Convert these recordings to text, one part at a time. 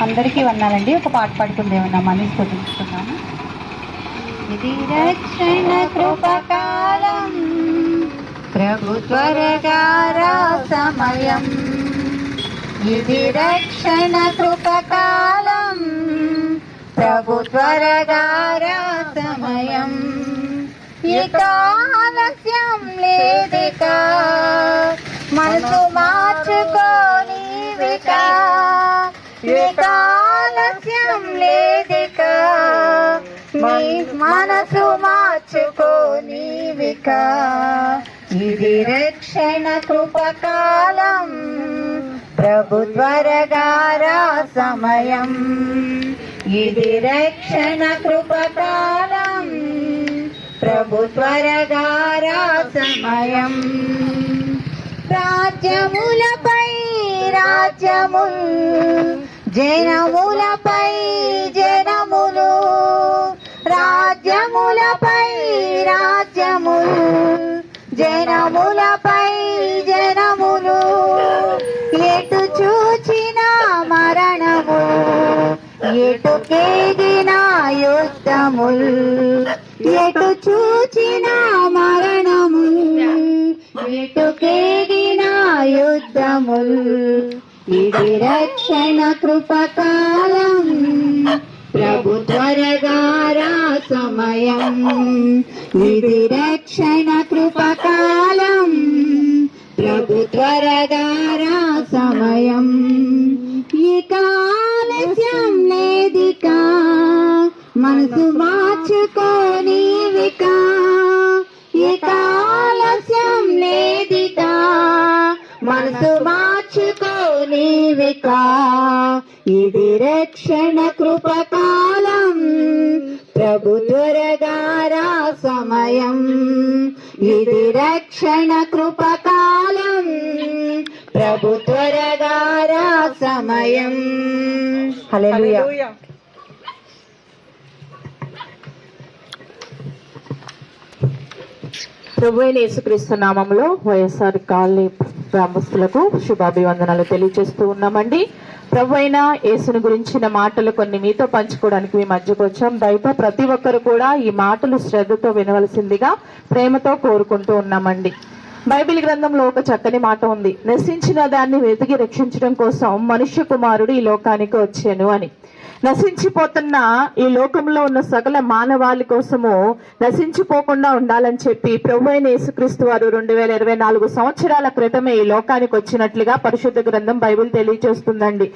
అందరికీ వన్నానండి ఒక పాట పాడుకుందేమన్నా మనీ స్థుతిస్తున్నాను ఇది రక్షణ కృపకాలం ప్రభు త్వరగా సమయం ఇది రక్షణ కృపకాలం ప్రభు త్వరగా సమయం ఇక ఆలస్యం లేదిక మనసు మార్చుకోని విక లేదిక మీ మనసు మార్చుకోనివిక ఇది రక్షణ కృపకాలం. ప్రభు త్వరగా సమయం. ఇది రక్షణ కృపకాలం. ప్రభు త్వరగా సమయం. రాజ్యములపై రాజ్యముల్ జనములపై జనములు రాజ్యములపై రాజ్యములు. జనములపై జనములు ఎటు చూచిన మరణము ఎటు కేగిన యుద్ధములు ఎటు చూచిన మరణము ఎటు కేగిన యుద్ధములు ఇది రక్షణ కృపకాలం. ప్రభు త్వరగా సమయం. ఇది రక్షణ కృపకాలం. ప్రభు త్వరగా సమయం. ఇక ఆలస్యం లేదిక. మనసు మా ప్రభు త్వరగా రా సమయం ఇది రక్షణ కృపకాలం ప్రభు త్వరగా రా సమయం హల్లెలూయా ప్రభు అయిన యేసుక్రీస్తు నామంలో వైఎస్ఆర్ కాలనీ గ్రామస్తులకు శుభాభివందనాలు తెలియజేస్తూ ఉన్నామండి. ప్రభు యేసును గురించిన మాటలు కొన్ని మీతో పంచుకోవడానికి మీ మధ్యకు వచ్చాం. దయతో ప్రతి ఒక్కరు కూడా ఈ మాటలు శ్రద్ధతో వినవలసిందిగా ప్రేమతో కోరుకుంటూ ఉన్నామండి. బైబిల్ గ్రంథంలో ఒక చక్కని మాట ఉంది. నశించిన దాన్ని వెతికి రక్షించడం కోసం మనుష్య కుమారుడు ఈ లోకానికి వచ్చాను అని. నశించిపోతున్న ఈ లోకంలో ఉన్న సకల మానవాళి కోసము నశించిపోకుండా ఉండాలని చెప్పి ప్రభు అయిన యేసుక్రీస్తు వారు రెండు వేల ఇరవై నాలుగు సంవత్సరాల క్రితమే ఈ లోకానికి వచ్చినట్లుగా పరిశుద్ధ గ్రంథం బైబిల్ తెలియజేస్తుందండి.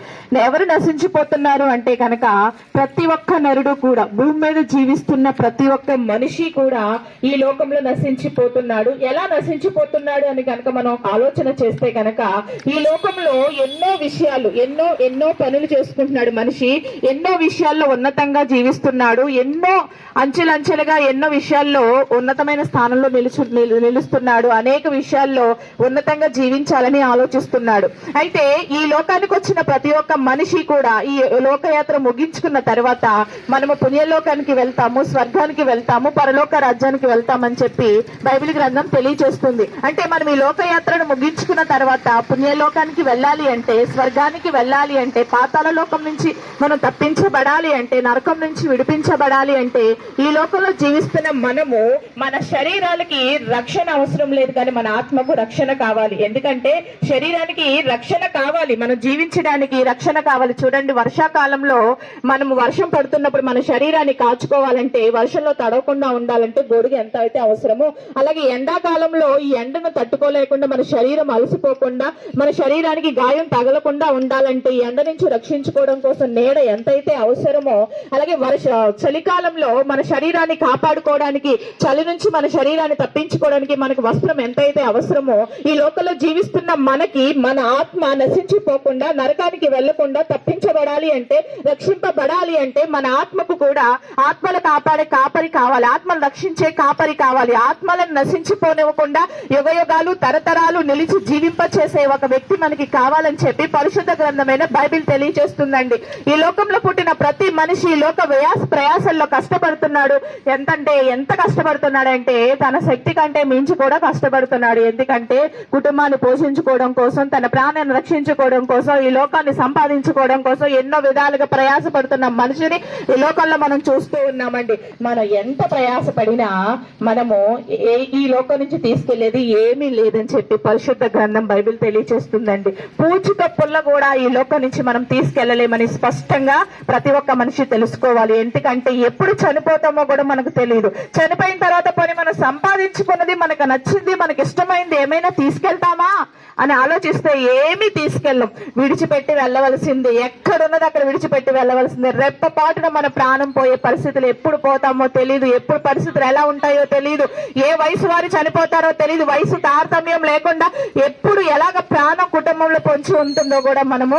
ఎవరు నశించిపోతున్నారు అంటే కనుక ప్రతి ఒక్క నరుడు కూడా భూమి మీద జీవిస్తున్న ప్రతి ఒక్క మనిషి కూడా ఈ లోకంలో నశించిపోతున్నాడు. ఎలా నశించిపోతున్నాడు అని కనుక మనం ఆలోచన చేస్తే కనుక ఈ లోకంలో ఎన్నో విషయాలు ఎన్నో ఎన్నో పనులు చేసుకుంటున్నాడు మనిషి ఎన్నో విషయాల్లో ఉన్నతంగా జీవిస్తున్నాడు. ఎన్నో అంచెలంచెలుగా ఎన్నో విషయాల్లో ఉన్నతమైన స్థానంలో నిలుచు నిలు- నిలుస్తున్నాడు. అనేక విషయాల్లో ఉన్నతంగా జీవించాలని ఆలోచిస్తున్నాడు. అయితే ఈ లోకానికి వచ్చిన ప్రతి ఒక్క మనిషి కూడా ఈ లోకయాత్ర ముగించుకున్న తర్వాత మనము పుణ్యలోకానికి వెళ్తాము స్వర్గానికి వెళ్తాము పరలోక రాజ్యానికి వెళ్తామని చెప్పి బైబిల్ గ్రంథం తెలియజేస్తుంది. అంటే మనం ఈ లోకయాత్రను ముగించుకున్న తర్వాత పుణ్యలోకానికి వెళ్ళాలి అంటే స్వర్గానికి వెళ్ళాలి అంటే పాతాల లోకం నుంచి మనం తప్పి విడిపించబడాలి అంటే నరకం నుంచి విడిపించబడాలి అంటే ఈ లోకంలో జీవిస్తున్న మనము మన శరీరాలకి రక్షణ అవసరం లేదు కానీ మన ఆత్మకు రక్షణ కావాలి. ఎందుకంటే శరీరానికి రక్షణ కావాలి మనం జీవించడానికి రక్షణ కావాలి. చూడండి వర్షాకాలంలో మనము వర్షం పడుతున్నప్పుడు మన శరీరాన్ని కాచుకోవాలంటే వర్షంలో తడవకుండా ఉండాలంటే గొడుగు ఎంత అయితే అవసరమో అలాగే ఎండాకాలంలో ఈ ఎండను తట్టుకోలేకుండా మన శరీరం అలసిపోకుండా మన శరీరానికి గాయం తగలకుండా ఉండాలంటే ఎండ నుంచి రక్షించుకోవడం కోసం నీడ ఏదైతే అవసరమో అలాగే వర్ష చలికాలంలో మన శరీరాన్ని కాపాడుకోవడానికి చలి నుంచి మన శరీరాన్ని తప్పించుకోవడానికి మనకు వస్త్రం ఎంతైతే అవసరమో ఈ లోకంలో జీవిస్తున్న మనకి మన ఆత్మ నశించిపోకుండా నరకానికి వెళ్ళకుండా తప్పించబడాలి అంటే రక్షింపబడాలి అంటే మన ఆత్మకు కూడా ఆత్మలు కాపాడే కాపరి కావాలి ఆత్మలు రక్షించే కాపరి కావాలి. ఆత్మలను నశించిపోనివ్వకుండా యుగయుగాలు తరతరాలు నిలిచి జీవింప చేసే ఒక వ్యక్తి మనకి కావాలని చెప్పి పరిశుద్ధ గ్రంథమైన బైబిల్ తెలియజేస్తుందండి. ఈ లోకంలో లోకంలో పుట్టిన ప్రతి మనిషి ఈ లోక వ్యాస ప్రయాసల్లో కష్టపడుతున్నాడు. ఎంతంటే ఎంత కష్టపడుతున్నాడంటే తన శక్తి కంటే మించి కూడా కష్టపడుతున్నాడు. ఎందుకంటే కుటుంబాన్ని పోషించుకోవడం కోసం తన ప్రాణాన్ని రక్షించుకోవడం కోసం ఈ లోకాన్ని సంపాదించుకోవడం కోసం ఎన్నో విధాలుగా ప్రయాసపడుతున్న మనిషిని ఈ లోకంలో మనం చూస్తూ ఉన్నామండి. మనం ఎంత ప్రయాసపడినా మనము ఏ- ఈ లోకం నుంచి తీసుకెళ్ళేది ఏమీ లేదని చెప్పి పరిశుద్ధ గ్రంథం బైబిల్ తెలియచేస్తుందండి. పూచిక పుల్ల కూడా ఈ లోకం నుంచి మనం తీసుకెళ్ళలేమని స్పష్టంగా ప్రతి ఒక్క మనిషి తెలుసుకోవాలి. ఎందుకంటే ఎప్పుడు చనిపోతామో కూడా మనకు తెలియదు చనిపోయిన తర్వాత పని మనం సంపాదించుకున్నది మనకు నచ్చింది మనకి ఇష్టమైంది ఏమైనా తీసుకెళ్తామా? అని ఆలోచిస్తే ఏమీ తీసుకెళ్ళం. విడిచిపెట్టి వెళ్ళవలసింది. ఎక్కడున్నది అక్కడ విడిచిపెట్టి వెళ్ళవలసింది. రెప్పపాటున మన ప్రాణం పోయే పరిస్థితులు ఎప్పుడు పోతామో తెలియదు ఎప్పుడు పరిస్థితులు ఎలా ఉంటాయో తెలియదు ఏ వయసు వారు చనిపోతారో తెలియదు వయసు తారతమ్యం లేకుండా ఎప్పుడు ఎలాగ ప్రాణం కుటుంబంలో పొంచి ఉంటుందో కూడా మనము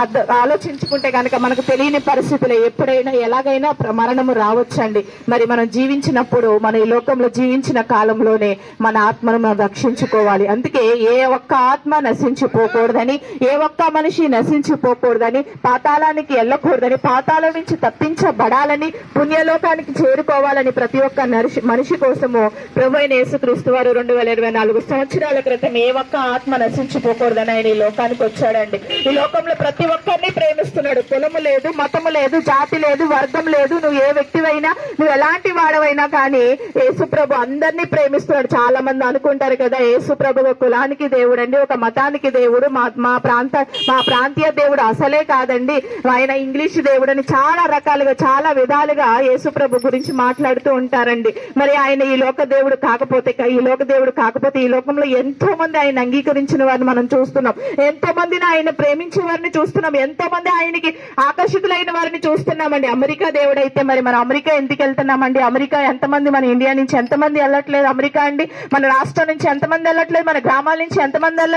అర్థ- ఆలోచించుకుంటే కనుక మనకు తెలియని పరిస్థితులు ఎప్పుడైనా ఎలాగైనా ప్ర- మరణము రావచ్చండి. మరి మనం జీవించినప్పుడు మన ఈ లోకంలో జీవించిన కాలంలోనే మన ఆత్మను మనం రక్షించుకోవాలి. అందుకే ఏ ఒక్క ఆత్మ నశించిపోకూడదని ఏ ఒక్క మనిషి నశించిపోకూడదని పాతాళానికి వెళ్ళకూడదని పాతాళం నుంచి తప్పించబడాలని పుణ్యలోకానికి చేరుకోవాలని ప్రతి ఒక్క మనిషి కోసము ప్రభు అయిన యేసుక్రీస్తు వారు రెండు వేల ఇరవై నాలుగు సంవత్సరాల క్రితం ఏ ఒక్క ఆత్మ నశించిపోకూడదని ఆయన ఈ లోకానికి వచ్చాడండి. ఈ లోకంలో ప్రతి ఒక్కరిని ప్రేమిస్తున్నాడు. కులము లేదు మతము లేదు జాతి లేదు వర్గం లేదు. నువ్వు ఏ వ్యక్తివైనా నువ్వు ఎలాంటి వాడవైనా కానీ యేసుప్రభు అందరినీ ప్రేమిస్తున్నాడు. చాలా మంది అనుకుంటారు కదా యేసుప్రభు కులానికి దేవుడు అండి ఒక మతానికి దేవుడు మా మా ప్రాంత మా ప్రాంతీయ దేవుడు అసలే కాదండి. ఆయన ఇంగ్లీష్ దేవుడు అని చాలా రకాలుగా చాలా విధాలుగా యేసుప్రభు గురించి మాట్లాడుతూ ఉంటారండి. మరి ఆయన ఈ లోక దేవుడు కాకపోతే ఈ లోక దేవుడు కాకపోతే ఈ లోకంలో ఎంతో మంది ఆయన అంగీకరించిన వారిని మనం చూస్తున్నాం. ఎంతో మందిని ఆయన ప్రేమించే వారిని చూస్తున్నాం. ఎంతో మంది ఆయనకి ఆకర్షితులైన వారిని చూస్తున్నామండి. అమెరికా దేవుడు అయితే మరి మనం అమెరికా ఎందుకు వెళ్తున్నామండి? అమెరికా ఎంతమంది మన ఇండియా నుంచి ఎంతమంది వెళ్ళట్లేదు? అమెరికా అండి మన రాష్ట్రం నుంచి ఎంతమంది వెళ్ళట్లేదు? మన గ్రామాల నుంచి ఎంతమంది వెళ్ళట్లేదు?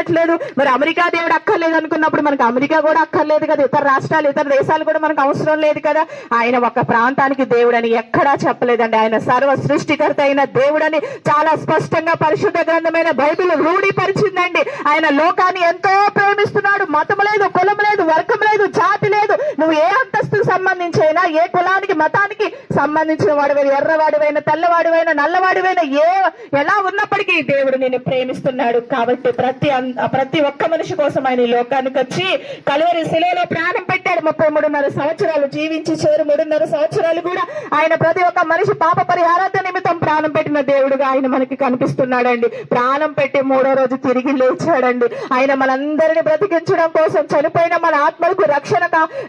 మరి అమెరికా దేవుడు అక్కర్లేదు అనుకున్నప్పుడు మనకు అమెరికా కూడా అక్కర్లేదు కదా. ఇతర రాష్ట్రాలు ఇతర దేశాలు కూడా మనకు అవసరం లేదు కదా. ఆయన ఒక ప్రాంతానికి దేవుడని ఎక్కడా చెప్పలేదండి. ఆయన సర్వ సృష్టికర్త అయిన దేవుడని చాలా స్పష్టంగా పరిశుద్ధ గ్రంథమైన బైబిల్ రూఢిపరిచిందండి. ఆయన లోకాన్ని ఎంతో ప్రేమిస్తున్నాడు. మతం లేదు కులం లేదు వర్గం లేదు జాతి లేదు. నువ్వు ఏ అంతస్తుకు సంబంధించైనా ఏ కులానికి మతానికి సంబంధించిన వాడివైనా ఎర్రవాడివైన తెల్లవాడివైన నల్లవాడివైన ఏ ఎలా ఉన్నప్పటికీ దేవుడు నేను ప్రేమిస్తున్నాడు. కాబట్టి ప్రతి అన్- ప్రతి ఒక్క మనిషి కోసం ఆయన ఈ లోకానికి వచ్చి కలువరి శిలలో ప్రాణం పెట్టాడు. ముప్పై మూడున్నర సంవత్సరాలు జీవించి చేరు మూడున్నర సంవత్సరాలు కూడా ఆయన ప్రతి ఒక్క మనిషి పాప పరిహారార్థ నిమిత్తం ప్రాణం పెట్టిన దేవుడుగా ఆయన మనకి కనిపిస్తున్నాడండి. ప్రాణం పెట్టి మూడో రోజు తిరిగి లేచాడండి. ఆయన మనందరిని బ్రతికించడం కోసం చనిపోయిన మన ఆత్మలకు రక్షణ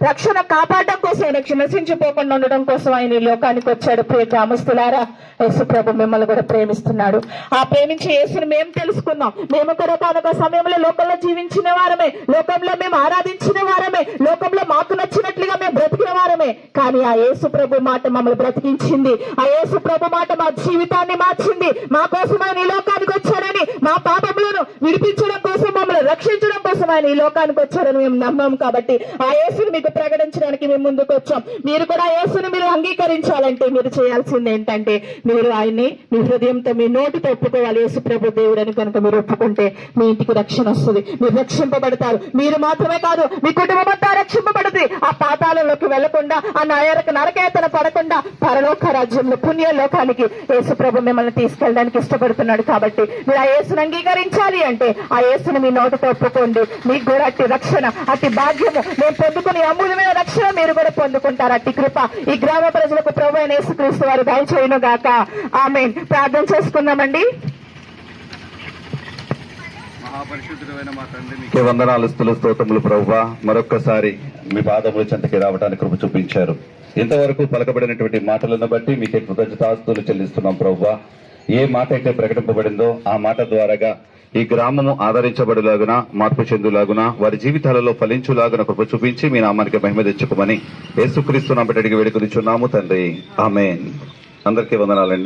రక్షణ కాపాడడం కోసం ఆయన నశించిపోకుండా ఉండడం కోసం ఆయన ఈ లోకానికి వచ్చాడు. ప్రియ గ్రామస్తులారా యేసు ప్రభు మిమ్మల్ని కూడా ప్రేమిస్తున్నాడు. ఆ ప్రేమించే యేసుని మేము తెలుసుకున్నాం మేము కూడా కానొక సమయంలో లోకంలో జీవించిన వారమే. లోకంలో మేము ఆరాధించిన వారమే. లోకంలో మాకు నచ్చినట్లుగా మేము బ్రతికిన వారమే. కానీ ఆ యేసు ప్రభు మాట మమ్మల్ని బ్రతికించింది. ఆ యేసు ప్రభు మాట మా జీవితాన్ని మార్చింది. మా కోసం ఆయన ఈ లోకానికి వచ్చాడని మా పాపములను విడిపించడం కోసం మమ్మల్ని రక్షించడం కోసం ఆయన ఈ లోకానికి వచ్చాడని మేము నమ్మాం కాబట్టి ఆ యేసును మీకు ప్రకటించడానికి మేము ముందుకు వచ్చాం. మీరు కూడా యేసును మీరు అంగీకరించాలంటే మీరు చేయాల్సింది ఏంటంటే మీరు ఆయన్ని మీ హృదయంతో మీ నోటితో ఒప్పుకోవాలి. యేసు ప్రభు దేవుడని కనుక మీరు ఒప్పుకుంటే మీ ఇంటికి రక్షణ వస్తుంది. మీరు రక్షింపబడతారు. మీరు మాత్రమే కాదు మీ కుటుంబం అంతా రక్షింపబడుతుంది. ఆ పాతాలలోకి వెళ్ళకుండా ఆ నరక నరకేతన పడకుండా పరలోక రాజ్యంలో పుణ్య లోకానికి యేసు ప్రభు మిమ్మల్ని తీసుకెళ్ళడానికి ఇష్టపడుతున్నాడు కాబట్టి మీరు ఆ యేసును అంగీకరించాలి అంటే ఆ యేసుని మీ నోటితో ఒప్పుకోండి. మీకు కూడా అట్టి రక్షణ అట్టి భాగ్యము మేము పొందుకునే అమూల్యమైన రక్షణ మీరు కూడా పొందుకుంటారు. అట్టి కృప ఈ గ్రామ ప్రజలకు ప్రభు అయిన యేసుక్రీస్తు వారు దయచేయను గాక. ఆమె ప్రార్థన చేసుకుందామండి. మహాపరిశుద్ధుడైన మా తండ్రి మీకు వందనాలు స్థుల స్తోత్రములు ప్రవ్వా మరొక్కసారి మీ పాదముల చెంతకి రావడానికి కృప చూపించారు. ఇంతవరకు పలకబడినటువంటి మాటలను బట్టి మీకే కృతజ్ఞతాస్తులు చెల్లిస్తున్నాం ప్రవ్వా. ఏ మాట అయితే ప్రకటింపబడిందో ఆ మాట ద్వారాగా ఈ గ్రామము ఆదరించబడులాగున మార్పు చెందులాగున వారి జీవితాలలో ఫలించులాగున కృప చూపించి మీ నామానికి మహిమ తెచ్చుకోమని యేసుక్రీస్తు నామటి అడిగి వేడుకొనిచున్నాము తండ్రి. ఆమె అందరికీ వందనాలండి.